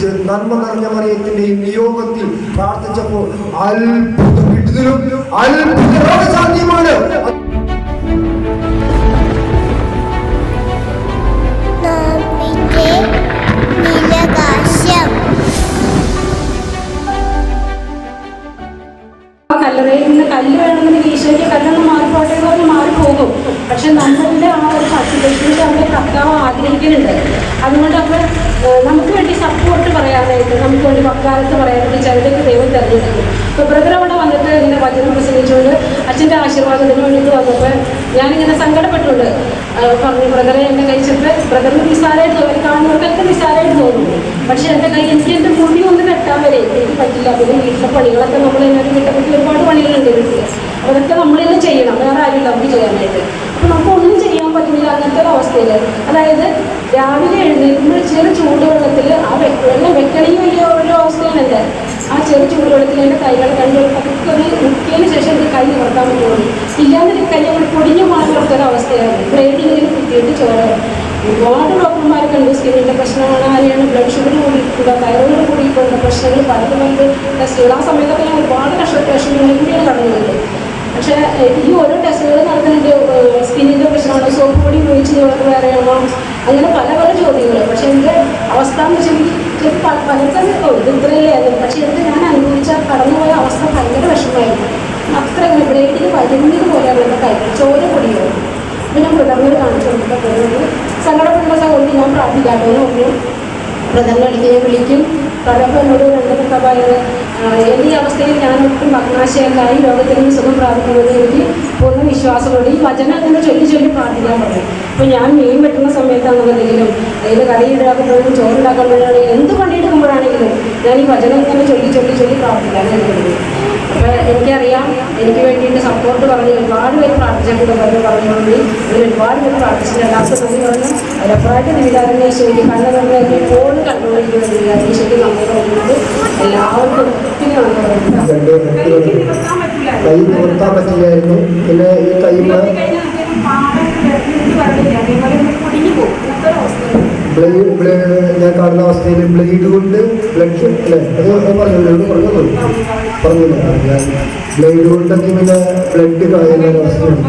പിടിച്ച് നന്മ നിറഞ്ഞ മറിയത്തിന്റെയും നിയോഗത്തിൽ പ്രാർത്ഥിച്ചപ്പോൾ അത്ഭുതം കിട്ടുന്നതിലും അത്ഭുതമാണ് സാധ്യമാണ് നോമ്പിന്റെ നീലകാശം. ആ കല്ലറയിൽ നിന്ന് കല്ല് വേണമെന്ന് ഈശോയ്ക്ക് കല്ലൊന്ന് മാറിപ്പോട്ടെ എന്ന് പറഞ്ഞ് മാറിപ്പോകും. പക്ഷെ നമ്മളുടെ ആ ഒരു പട്ടികയ്ക്ക് അവിടെ കർത്താവ് ആഗ്രഹിക്കുന്നുണ്ട്. അതുകൊണ്ട് അപ്പോൾ നമുക്ക് വേണ്ടി സപ്പോർട്ട് പറയാനായിട്ട് നമുക്ക് വേണ്ടി വക്കാലത്ത് പറയാനായിട്ട് ചിലരൊക്കെ ദൈവം തിരഞ്ഞെടുക്കും ഇപ്പോൾ ബ്രദർ അവിടെ വന്നിട്ട് ഇങ്ങനെ വചനം പ്രസംഗിച്ചുകൊണ്ട് അച്ഛന്റെ ആശീർവാദത്തിന് വേണ്ടിയിട്ട് വന്നപ്പോൾ ഞാനിങ്ങനെ സങ്കടപ്പെട്ടുണ്ട് പറഞ്ഞു ബ്രദറെ എന്റെ കഴിച്ചിട്ട് ബ്രദറിന് നിസ്സാരമായിട്ട് തോന്നി. കാണുന്നവർക്കൊക്കെ നിസ്സാരമായിട്ട് തോന്നും. പക്ഷെ എന്റെ കൈ എനിക്ക് എന്റെ മുടി ഒന്ന് കെട്ടാൻ വരെ എനിക്ക് പറ്റില്ല. പിന്നെ വീട്ടിലെ പണികളൊക്കെ നമ്മൾ എന്നൊരു കിട്ടപ്പെട്ട് ഒരുപാട് പണികളുണ്ട് വീട്ടിൽ അതൊക്കെ നമ്മൾ തന്നെ ചെയ്യണം. വേറെ ആരും നമുക്ക് ചെയ്യാനായിട്ട്. അപ്പോൾ നമുക്ക് ഒന്നും ചെയ്യാൻ പറ്റുന്നില്ല അങ്ങനത്തെ ഒരു അവസ്ഥയിൽ അതായത് രാവിലെ എഴുന്നേൽക്കുമ്പോൾ ചെറു ചൂടുവെള്ളത്തിൽ ആ വെള്ളം വെക്കണമെങ്കിൽ വലിയ ഒരു അവസ്ഥയാണ് ആ ചെറു ചൂടുവെള്ളത്തിൽ എന്റെ കൈകൾ കണ്ടു പതുക്കെ ഒന്ന് മുക്കിയതിന് ശേഷം എനിക്ക് കൈ നിവർത്താൻ പറ്റുള്ളൂ. ഇല്ലാതെ കൈ അവിടെ പൊടിഞ്ഞു മാറുന്ന ഒരു അവസ്ഥയാണ് ബ്രേഡിങ്ങിൽ കുത്തിയിട്ട് ചോര ഒരുപാട് ഡോക്ടർമാർ കണ്ടു സ്കിന്നിന്റെ പ്രശ്നമാണ് ആരെയാണ് ബ്ലഡ് ഷുഗർ കൂടിയിട്ടുള്ള തൈറോയിഡ് കൂടിയിട്ടുള്ള പ്രശ്നങ്ങൾ പലത് പലത് ടെസ്റ്റുകൾ. ആ സമയത്തൊക്കെ ഞാൻ ഒരുപാട് കഷ്ട വിഷമങ്ങളിൽ കൂടിയാണ് കടന്നുള്ളത് പക്ഷേ ഈ ഓരോ ടെസ്റ്റുകൾ നടത്തുന്നുണ്ട് സ്കിന്നിന്റെ പ്രശ്നമാണ്. സോപ്പ് പൊടി ഉപയോഗിച്ച് നിങ്ങൾക്ക് വേറെയാണോ അങ്ങനെ പല പല ചോദ്യങ്ങൾ പക്ഷെ എന്റെ അവസ്ഥ എന്ന് വെച്ചിട്ടുണ്ടെങ്കിൽ പലർക്കും ഇത് ഇത്രയല്ലേ പക്ഷേ എന്ത് ഞാൻ അനുഭവിച്ച കടന്നുപോയ അവസ്ഥ ഭയങ്കര വിഷമമായിരുന്നു. അത്ര ഇങ്ങനെ ബ്ലേഡിൽ വലിഞ്ഞത് പോലെയാണ് എന്റെ കൈ. ചോര പൊടിയായിരുന്നു. ഞാൻ ബ്രദറിനോട് കാണിച്ചു കൊടുത്തപ്പോൾ സങ്കടപ്പെടുന്ന സഹോദരി ഞാൻ പ്രാർത്ഥിക്കാട്ടോ എന്ന് ഞാൻ വിളിക്കും. പറഞ്ഞപ്പോൾ എന്നോട് രണ്ടു സഭയിൽ എന്റെ അവസ്ഥയിൽ ഞാൻ ഒട്ടും ഭഗ്നാശയക്കായി ലോകത്തിൽ നിന്ന് സുഖം പ്രാപിക്കുന്നത് എനിക്ക് പൂർണ വിശ്വാസമുണ്ട്. ഈ വചനം തന്നെ ചൊല്ലി ചൊല്ലി പ്രാർത്ഥിക്കാൻ പറയും അപ്പോൾ ഞാൻ മീൻ വെട്ടുന്ന സമയത്താണെന്നുണ്ടെങ്കിലും അതായത് കറി ഉണ്ടാക്കുമ്പോഴും ചോറുണ്ടാക്കുമ്പോഴാണെങ്കിലും എന്ത് പണിയെടുക്കുമ്പോഴാണെങ്കിലും ഞാൻ ഈ വചനം തന്നെ ചൊല്ലി ചൊല്ലി ചൊല്ലി പ്രാർത്ഥിക്കാൻ അപ്പോൾ എനിക്കറിയാം. എനിക്ക് വേണ്ടിയിട്ട് സപ്പോർട്ട് പറഞ്ഞ് ഒരുപാട് പേര് പ്രാർത്ഥിച്ചിട്ടുണ്ട് പറഞ്ഞു പറഞ്ഞുകൊണ്ട് ഇതിൽ ഒരുപാട് പേര് പ്രാർത്ഥിച്ചിട്ടുണ്ട്. എല്ലാവർക്കും നന്ദി പറഞ്ഞു. ഉറപ്പായിട്ട് ദിവികാരനെ ഈശോയ്ക്ക് കണ്ണു തന്നെ എപ്പോഴും കണ്ടുകൊണ്ടിരിക്കുന്ന ദിവികാരനെ ഈശോയ്ക്ക് നന്ദി പറയുന്നത് എല്ലാവർക്കും ഒത്തിരി. കൈ പറ്റില്ലായിരുന്നു. പിന്നെ ഈ കൈമ ബ്ലേഡ് ഞാൻ കാണുന്ന അവസ്ഥയിൽ ബ്ലേഡ് കൊണ്ട് ബ്ലഡ് അല്ലേ അത് പറഞ്ഞു പറഞ്ഞു പറഞ്ഞില്ല. ബ്ലീഡ് ബ്ലേഡ് കൊണ്ടൊക്കെ പിന്നെ ബ്ലഡ് കളയുന്ന അവസ്ഥയുണ്ട്.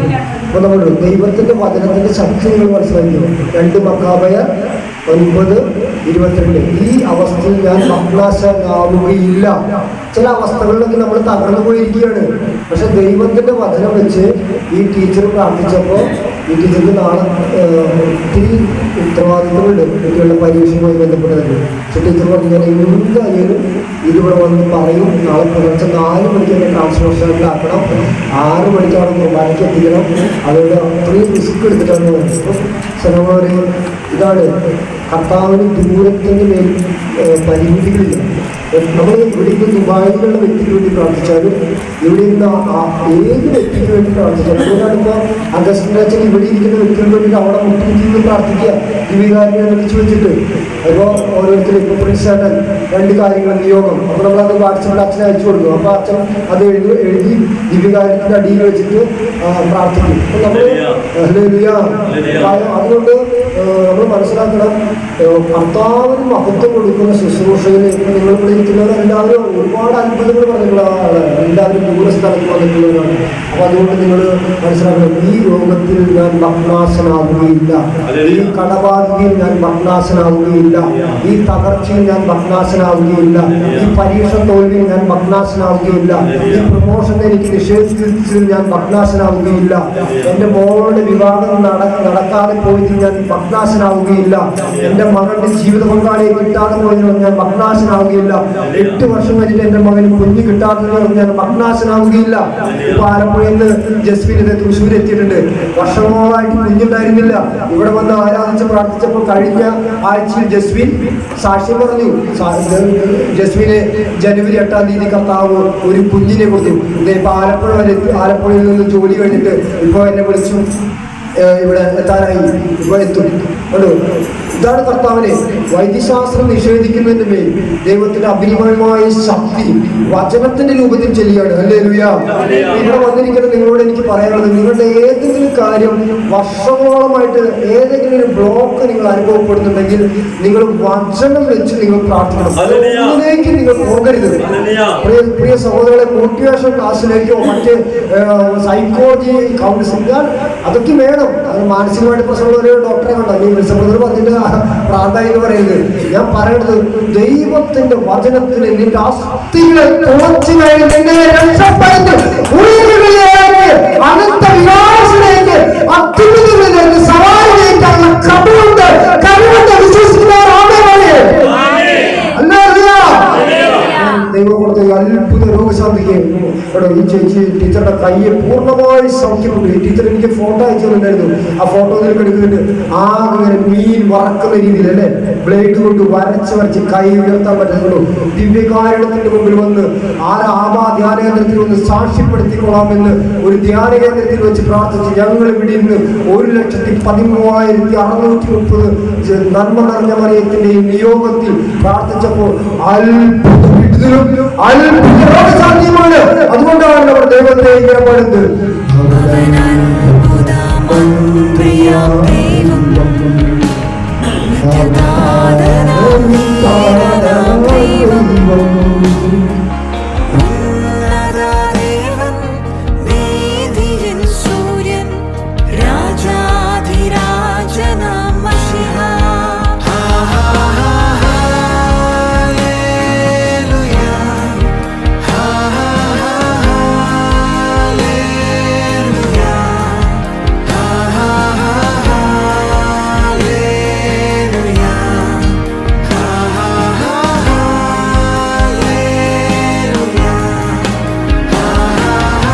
അപ്പോൾ നമ്മൾ ദൈവത്തിന്റെ വചനത്തിന്റെ ശക്തി നിങ്ങൾ മനസ്സിലാക്കിയോ? രണ്ട് മക്കാബയ ഒൻപത് ഇരുപത്തിരണ്ട്. ഈ അവസ്ഥയിൽ ഞാൻ മഗ്നാശനാവുകയില്ല ചില അവസ്ഥകളിലൊക്കെ നമ്മൾ തകർന്നു പോയിരിക്കുകയാണ്. പക്ഷെ ദൈവത്തിന്റെ വചനം വെച്ച് ഈ ടീച്ചർ പ്രാർത്ഥിച്ചപ്പോൾ ഈ ടീച്ചർക്ക് നാളെ ഒത്തിരി ഉത്തരവാദിത്തമുണ്ട് കുട്ടികളുടെ പരീക്ഷയുമായി ബന്ധപ്പെട്ടത് പക്ഷെ ടീച്ചർ പറഞ്ഞു എന്തായാലും ഇതിവിടെ വന്ന് പറയും നാളെ പുലർച്ചെ നാല് മണിക്ക് എന്നെ ട്രാൻസ്പോർട്ടേഷനിലാക്കണം ആറ് മണിക്ക് അവിടെ കുർബാനയ്ക്ക് എത്തിക്കണം അതുകൊണ്ട് അത്രയും റിസ്ക് എടുത്തിട്ടാണ് അപ്പോൾ സനോര് ഇതാണ് കർത്താവിന് ദൂരത്തിന് മേൽ പരിമിതികളില്ല നമ്മൾ ഇവിടെ ഇന്ന് ദുബായിലുള്ള വ്യക്തിക്ക് വേണ്ടി പ്രാർത്ഥിച്ചാലും ഇവിടെ ആ- ആ ഏത് വ്യക്തിക്ക് വേണ്ടി പ്രാർത്ഥിച്ചാലും അതുകൊണ്ടാണിപ്പോൾ അഗസ്റ്റിന്റെ അച്ഛൻ ഇവിടെ ഇരിക്കുന്ന വ്യക്തികൾക്ക് വേണ്ടി അവിടെ മുട്ടിരിക്കുന്നത് പ്രാർത്ഥിക്കുക. ജീവികാരനെ വിളിച്ചു വെച്ചിട്ട് അപ്പോൾ ഓരോരുത്തരും ഇപ്പോൾ പ്രിൻസേട്ടൻ രണ്ട് കാര്യങ്ങൾ നിയോഗം. അപ്പോൾ നമ്മൾ അത് വാട്സപ്പിൽ അച്ഛനെ അയച്ചു കൊടുക്കും. അപ്പോൾ അച്ഛൻ അത് എഴുതി എഴുതി ദിവികാരത്തിന്റെ അടിയിൽ വെച്ചിട്ട് ആ, പ്രാർത്ഥിക്കും. അപ്പോൾ നമ്മൾ. അതുകൊണ്ട് നമ്മൾ മനസ്സിലാക്കണം. ഏഹ് കർത്താവിന് മഹത്വം കൊടുക്കുന്ന ശുശ്രൂഷയിൽ ഇപ്പം ഇരിക്കുന്നവർ എല്ലാവരും ഒരുപാട് അത്ഭുതങ്ങൾ പറഞ്ഞിട്ടുള്ള ആളാണ്. എല്ലാവരും ദൂര സ്ഥലത്ത് വന്നിട്ടുള്ളവരാണ്. അപ്പോൾ അതുകൊണ്ട് നിങ്ങൾ മനസ്സിലാക്കണം ഈ രോഗത്തിൽ ഞാൻ ഭഗ്നാശനാവുകയില്ല ഈ കടബാധിയിൽ ഞാൻ ഭഗ്നാശനാവുകയില്ല ഈ തകർച്ചയിൽ ഞാൻ ഭഗ്നാശനാവുകയില്ല ഈ പരീക്ഷ തോൽവിയിൽ ഞാൻ ഭഗ്നാശനാവുകയില്ല ഈ പ്രമോഷനെ എനിക്ക് നിഷേധിച്ചതിൽ ഞാൻ ഭഗ്നാശനാവുകയില്ല എന്റെ മോളുടെ വിവാഹം നട നടക്കാതെ പോയതിൽ ഞാൻ ഭഗ്നാശനാവുകയില്ല എന്റെ മകന്റെ ജീവിത പങ്കാളിയെ കിട്ടാതെ പോയതിൽ ഞാൻ ഭഗ്നാശനാവുകയില്ല എട്ട് വർഷം കഴിഞ്ഞിട്ട് എന്റെ മകന് കുഞ്ഞ് കിട്ടാത്തതിൽ ഞാൻ ഭഗ്നാശനാവുകയില്ല ഇപ്പൊ ആലപ്പുഴയിൽ നിന്ന് ജസ്മിൻ ഇത് തൃശ്ശൂർ എത്തിയിട്ടുണ്ട്. വർഷങ്ങളായിട്ട് കുഞ്ഞുണ്ടായിരുന്നില്ല. ഇവിടെ വന്ന് ആരാധിച്ച് പ്രാർത്ഥിച്ചപ്പോൾ കഴിഞ്ഞ ആഴ്ചയിൽ ജസ്മിൻ സാക്ഷ്യം പറഞ്ഞു. ജസ്മിനെ ജനുവരി എട്ടാം തീയതി കർത്താവ് ഒരു കുഞ്ഞിനെ കൊടുത്തു. ഇപ്പൊ ആലപ്പുഴ വരെ ആലപ്പുഴയിൽ നിന്ന് ജോലി കഴിഞ്ഞിട്ട് ഇപ്പോൾ എന്നെ വിളിച്ചു ഇവിടെ എത്താനായി. ഇപ്പോൾ എത്തും. ഇതാണ് കർത്താവിനെ വൈദ്യശാസ്ത്രം നിഷേധിക്കുന്നതിന് മേൽ ദൈവത്തിന്റെ അഭിനവമായ ശക്തി വചനത്തിന്റെ രൂപത്തിൽ ചെല്ലുകയാണ്. അല്ലേ ലുയ ഇവിടെ വന്നിരിക്കുന്ന നിങ്ങളോട് എനിക്ക് പറയാനുള്ളത് നിങ്ങളുടെ ഏതെങ്കിലും കാര്യം വർഷങ്ങളോളമായിട്ട് ഏതെങ്കിലും ഒരു ബ്ലോക്ക് നിങ്ങൾ അനുഭവപ്പെടുന്നുണ്ടെങ്കിൽ നിങ്ങൾ വചനം വെച്ച് നിങ്ങൾ പ്രാർത്ഥിക്കണം. ഒന്നിലേക്ക് നിങ്ങൾ പോകരുത്. പ്രിയ പ്രിയ സഹോദരങ്ങളെ മോട്ടിവേഷൻ ക്ലാസ്സിലേക്കോ മറ്റ് സൈക്കോളജി കൗൺസിലിംഗ് അതൊക്കെ വേണം. അത് മാനസികമായിട്ട് പ്രശ്നമുള്ള ഒരു ഡോക്ടറെ കണ്ടോ? ഈ വിൽസബ്രദർ പറഞ്ഞിട്ട് പ്രാന്തായി എന്ന് പറയുന്നത് ഞാൻ പറയുന്നത് ദൈവത്തിന്റെ വചനത്തിൽ നിന്റെ അസ്ഥികളെ തുളച്ചു കഴിഞ്ഞ് അനന്ത അത്യുന്നതങ്ങളിലേക്ക് കഴിവുണ്ട് ദൈവം കൊടുത്ത അത്ഭുത രോഗശാന്തിക്ക് ഇവിടെ ഈ ചേച്ചി ടീച്ചറുടെ കയ്യെ പൂർണമായി സൗഖ്യമുണ്ട്. ഈ ടീച്ചർ എനിക്ക് ഫോട്ടോ അയച്ചിട്ടുണ്ടായിരുന്നു ആ ഫോട്ടോ നിനക്ക് എടുക്കുന്നുണ്ട്. ആകെ ഇങ്ങനെ മീൻ വറക്കുന്ന രീതിയിൽ അല്ലേ? ബ്ലേഡ് കൊണ്ട് വരച്ച് വരച്ച് കൈ ഉയർത്താൻ പറ്റുന്നുള്ളൂ. ദിവ്യകാരണത്തിന്റെ മുമ്പിൽ വന്ന് ആരെ ആമാ ധ്യാന കേന്ദ്രത്തിൽ വന്ന് സാക്ഷ്യപ്പെടുത്തിക്കൊള്ളാമെന്ന് ഒരു ധ്യാന കേന്ദ്രത്തിൽ വെച്ച് പ്രാർത്ഥിച്ച് ഞങ്ങൾ ഇവിടെ ഇന്ന് ഒരു ലക്ഷത്തി പതിമൂവായിരത്തി അറുന്നൂറ്റി മുപ്പത് നന്മ നിറഞ്ഞ മറിയത്തിന്റെയും നിയോഗത്തിൽ പ്രാർത്ഥിച്ചപ്പോൾ അത്ഭുതം. ഇതിലും അത്ഭുതമാണ് സാധ്യമാണ്. അതുകൊണ്ടാണ് അവർ ദൈവത്തെ ഇങ്ങനെ പാടുന്നത്. പ്രിയ ദൈവം